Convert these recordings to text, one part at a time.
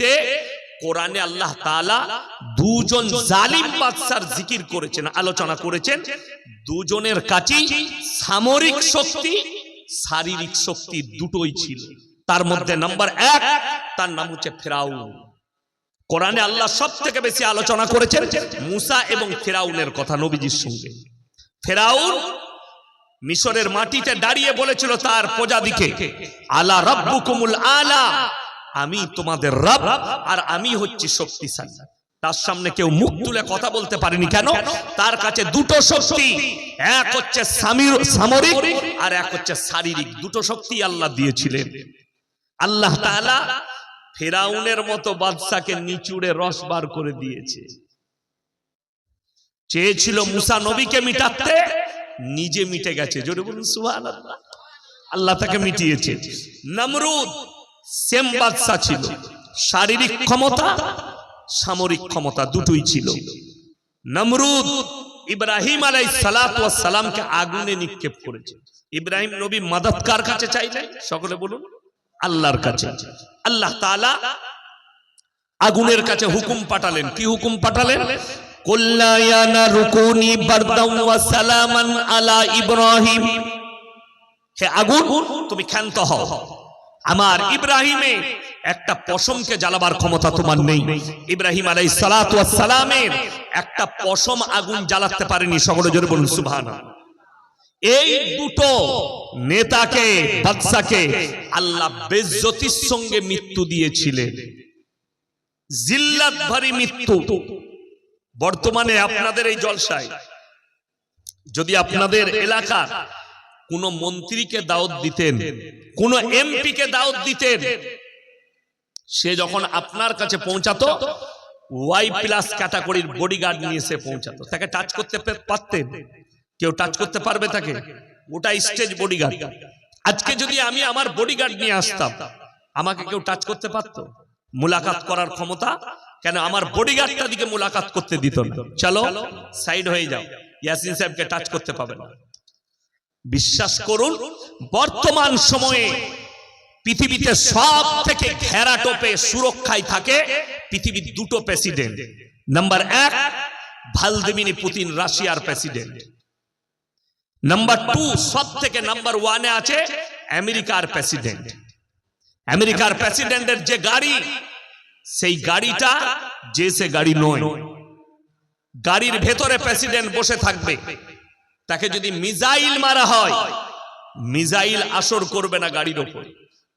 তে কোরআনে আল্লাহ তাআলা দুজন জালিম বাদশার জিকির করেছেন, আলোচনা করেছেন। দুজনের কাছেই সামরিক শক্তি, শারীরিক শক্তি দুটোই ছিল। তার মধ্যে নাম্বার এক, তার নাম হচ্ছে ফেরাউন। কোরআনে আল্লাহ সব থেকে বেশি আলোচনা করেছেন মুসা এবং ফেরাউনের কথা নবীজির সঙ্গে। ফেরাউন মিশরের মাটিতে দাঁড়িয়ে বলেছিল তার প্রজাদিকে আলা রাব্বুকুমুল আলা আমি তোমাদের রব আর আমি হচ্ছি শক্তিশালী। তার সামনে কেউ মুখ তুলে কথা বলতে পারেনি কেন? তার কাছে দুটো শক্তি, এক হচ্ছে সামির- সামরিক আর এক হচ্ছে শারীরিক। দুটো শক্তি আল্লাহ দিয়েছিলেন। আল্লাহ তাআলা ফেরাউনের মতো বাদশাকে নিচুড়ে রস বার করে দিয়েছে। চেয়েছিল মুসা নবীকে মিটাতে, নিজে মিটে গেছে। জোরে বলুন সুহান আল্লাহ আল্লাহ তাকে মিটিয়েছে। নমরুদ সেম বাদশা ছিল। শারীরিক ক্ষমতা সামরিক ক্ষমতা দুটোই ছিল। নমরুদ ইব্রাহিম আলাই সালামকে আগুনে নিক্ষেপ করেছে। ইব্রাহিম নবী মাদাত কার কাছে চাইলেন? সকলে বলুন। আল্লাহর কাছে। আল্লাহ তাআলা আগুনের কাছে হুকুম পাঠালেন। কি হুকুম পাঠালেন? আলা ইব্রাহিম। হে আগুন তুমি ক্ষান্ত হও। আমার ইব্রাহিমে একটা পশমকে জ্বালাবার ক্ষমতা তোমার নেই। ইব্রাহিম আলাইহিস সালাতু সালামের একটা পশম আগুন জ্বালাতে পারেনি। সকলে জোরে বলুন সুবহানাল্লাহ। এই দুটো নেতাকে বাদশাকে আল্লাহ বেজ্জতির সঙ্গে মৃত্যু দিয়েছিলেন। জিল্লাত ভারী মৃত্যু। বর্তমানে আপনাদের এই জলসায়। যদি আপনাদের এলাকার কোন মন্ত্রীকে দাওয়াত দিতেন, কোন এমপি কে দাওয়াত দিতেন। সে যখন আপনার কাছে পৌঁছাতো ওয়াই প্লাস ক্যাটাগরির বডিগার্ড নিয়ে সে পৌঁছাতো। তাকে টাচ করতে পারতেন। কেউ টাচ করতে পারবে তাকে। ওটা স্টেজ বডিগার্ড আজকে যদি আমি আমার বডিগার্ড নিয়ে আসতাম, আমাকে কেউ টাচ করতে পারতো? মুলাকাত করার ক্ষমতা? কেন আমার বডিগার্ডটা দিকে মুলাকাত করতে দিত চলো সাইড হয়ে যাও। ইয়াসিন সাহেবকে টাচ করতে পাবে না। বিশ্বাস করুন, বর্তমান সময়ে পৃথিবীতে সব থেকে ঘেরা টোপে সুরক্ষায় থাকে পৃথিবীর দুটো প্রেসিডেন্ট। নাম্বার এক, ভালদিমিনি পুতিন রাশিয়ার প্রেসিডেন্ট। নাম্বার টু সব থেকে নাম্বার ওয়ানে আছে আমেরিকার প্রেসিডেন্ট। আমেরিকার প্রেসিডেন্টের যে গাড়ি, সেই গাড়িটা যে সে গাড়ি নয়। গাড়ির ভেতরে প্রেসিডেন্ট বসে থাকবে। তাকে যদি মিজাইল মারা হয়, মিজাইল আসর করবে না গাড়ির ওপর।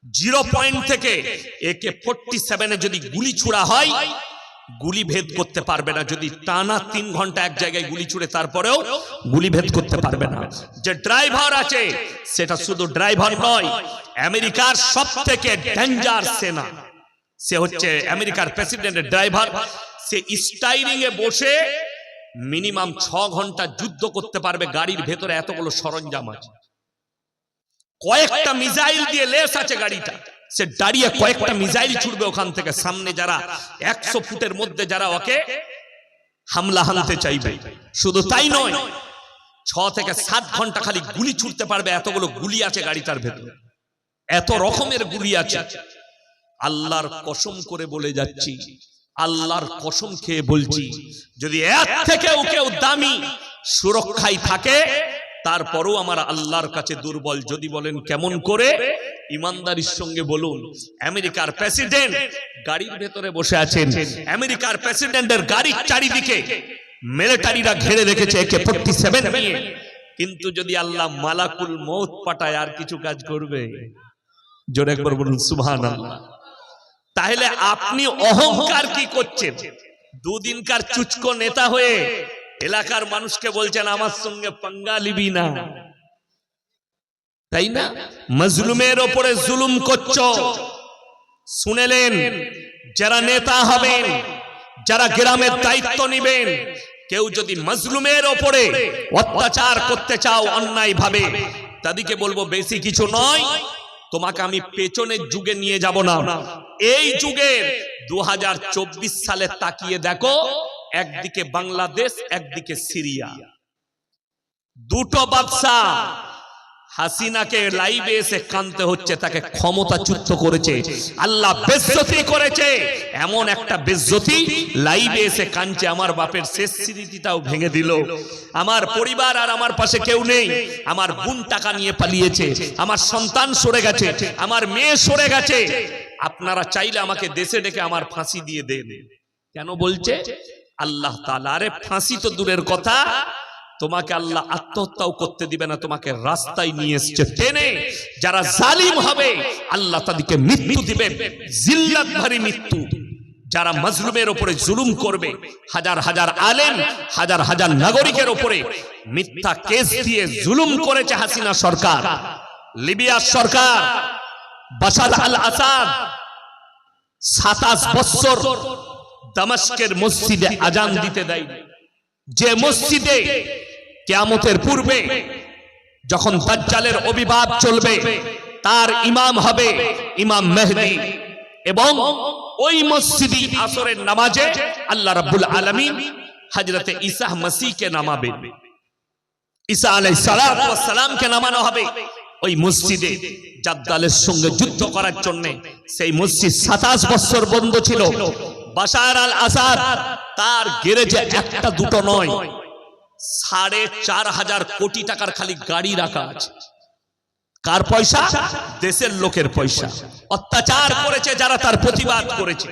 জিরো পয়েন্ট থেকে একে ফোরটি সেভেনে যদি গুলি ছুড়া হয়, গুলি ভেদ করতে পারবে না। যদি টানা তিন ঘণ্টা এক জায়গায় গুলি ছুড়ে তারপরেও গুলি ভেদ করতে পারবে না। যে ড্রাইভার আছে, সেটা শুধু ড্রাইভার নয়, আমেরিকার সব থেকে ডেঞ্জার সেনা। সে হচ্ছে আমেরিকার প্রেসিডেন্টের ড্রাইভার। সে স্টাইরিং এ বসে মিনিমাম ছ ঘণ্টা যুদ্ধ করতে পারবে গাড়ির ভেতরে এতগুলো সরঞ্জাম আছে। কয়েকটা মিসাইল দিয়ে লেস আছে গাড়িটা। সে দাঁড়িয়ে কয়েকটা মিসাইল ছুটবে ওখান থেকে। সামনে যারা একশো ফুটের মধ্যে যারা ওকে হামলা হানতে চাইবে। শুধু তাই নয়, ছ থেকে সাত ঘণ্টা খালি গুলি ছুটতে পারবে এতগুলো গুলি আছে গাড়িটার ভেতরে। এত রকমের গুলি আছে। আল্লাহর কসম করে বলে যাচ্ছি আল্লাহর কসম খেয়ে বলছি, যদি এর থেকেও কেউ দামি সুরক্ষায় থাকে, তারপরও আমার আল্লাহর কাছে দুর্বল, যদি বলেন কেমন করে? ইমানদারির সঙ্গে বলুন, আমেরিকার প্রেসিডেন্ট গাড়ির ভেতরে বসে আছেন, আমেরিকার প্রেসিডেন্টের গাড়ির চারিদিকে মিলিটারিরা ঘিরে রেখেছে একে ফোর্টি সেভেন কিন্তু যদি আল্লাহ মালাকুল মৌত পাঠায় আর কিছু কাজ করবে? জোরে একবার বলুন সুবহান আল্লাহ তাহলে আপনি অহংকার কি করছেন? দুদিনকার চুচকো নেতা হয়ে এলাকার মানুষকে বলছেন আমার সঙ্গে পাঙ্গা লিবি না। তাই না? মজলুমের ওপরে জুলুম করছ। শুনেলেন যারা নেতা হবেন যারা গ্রামের দায়িত্ব নিবেন কেউ যদি মজলুমের ওপরে অত্যাচার করতে চাও অন্যায় ভাবে তাদেরকে বলব বেশি কিছু নয়। তোমাকে আমি পেছনের যুগে নিয়ে যাব না। এই যুগের দু হাজার চব্বিশ সালে তাকিয়ে দেখো একদিকে বাংলাদেশ একদিকে সিরিয়া। দুটো বাদশা হাসিনাকে লাইভে এসে কানতে হচ্ছে, তাকে ক্ষমতাচ্যুত করেছে। আল্লাহ বেজ্জতি করেছে। এমন একটা বেজ্জতি লাইভে এসে কানছে, আমার বাপের শেষ স্মৃতিটাও ভেঙে দিল। আমার পরিবার আর আমার পাশে কেউ নেই। আমার বোন টাকা নিয়ে পালিয়েছে, আমার সন্তান সরে গেছে, আমার মেয়ে সরে গেছে। আপনারা চাইলে আমাকে দেশে ডেকে আমার ফাঁসি দিয়ে দেন। কেন বলছে? আল্লাহ তাআলা, আরে ফাঁসি তো দূরের কথা। তোমাকে আল্লাহ আত্মহত্যাও করতে দিবে না তোমাকে রাস্তায় নিয়ে এসছে টেনে। যারা জালিম হবে আল্লাহ তাদেরকে মৃত্যু দিবে জিল্লাত ভারী মৃত্যু। যারা মজলুমের উপরে জুলুম করবে হাজার হাজার আলেম হাজার হাজার নাগরিকের উপরে মিথ্যা কেস দিয়ে জুলুম করেছে হাসিনা সরকার। লিবিয়ার সরকার বাশার আল আসাদ সাতাশ বৎসর দামাস্কের মসজিদে আজান দিতে দেয় যে মসজিদে কেয়ামতের পূর্বে যখন দাজ্জালের অভিভাব চলবে, তার ইমাম হবে ইমাম মেহদি। এবং ওই মসজিদি আসরের নামাজে আল্লাহ রাব্বুল আলামিন হযরতে ঈসা মসিহকে নামাবেন ঈসা আলাইহিস সালামকে নামানো হবে ওই মসজিদে জাদ্দালের সঙ্গে যুদ্ধ করার জন্য। সেই মসজিদ সাতাশ বছর বন্ধ ছিল। বাশার আল আসাদ, তার গ্যারেজে একটা দুটো নয়, সাড়ে চার হাজার কোটি টাকার খালি গাড়ি রাখা আছে। কার পয়সা? দেশের লোকের পয়সা। অত্যাচার করেছে যারা তার প্রতিবাদ করেছে।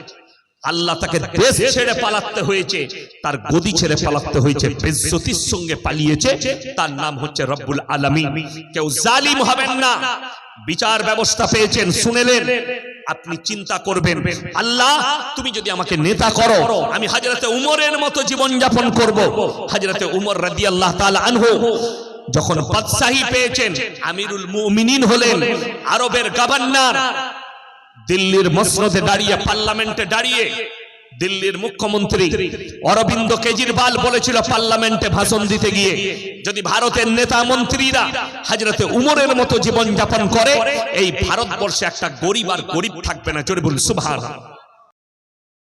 আল্লাহ তাকে দেশ ছেড়ে পালাতে হয়েছে, তার গদি ছেড়ে পালাতে হয়েছে, বেজ্জতির সঙ্গে পালিয়েছে, তার নাম হচ্ছে রব্বুল আলামিন। কেউ জালিম হবেন না। বিচার ব্যবস্থা পেয়েছেন, শুনেলেন। আপনি চিন্তা করবেন, আল্লাহ, তুমি যদি আমাকে নেতা করো, আমি হাজরাতে উমরের মতো জীবন যাপন করব। হাজরাতে উমর রাদি তাআলা আনহু যখন বাদশাহী পেয়েছেন, আমিরুল মুমিনিন হলেন, আরবের গভর্নর, দিল্লির মসনদে দাঁড়িয়ে, পার্লামেন্টে দাঁড়িয়ে দিল্লির মুখ্যমন্ত্রী অরবিন্দ কেজরিওয়াল বলেছিল পার্লামেন্টে ভাষণ দিতে গিয়ে, যদি ভারতের নেতা মন্ত্রীরা হাজরতে উমরের মতো জীবন যাপন করে, এই ভারতবর্ষে একটা গরিব আর গরিব থাকবে না। চলে বলুন সুভাষ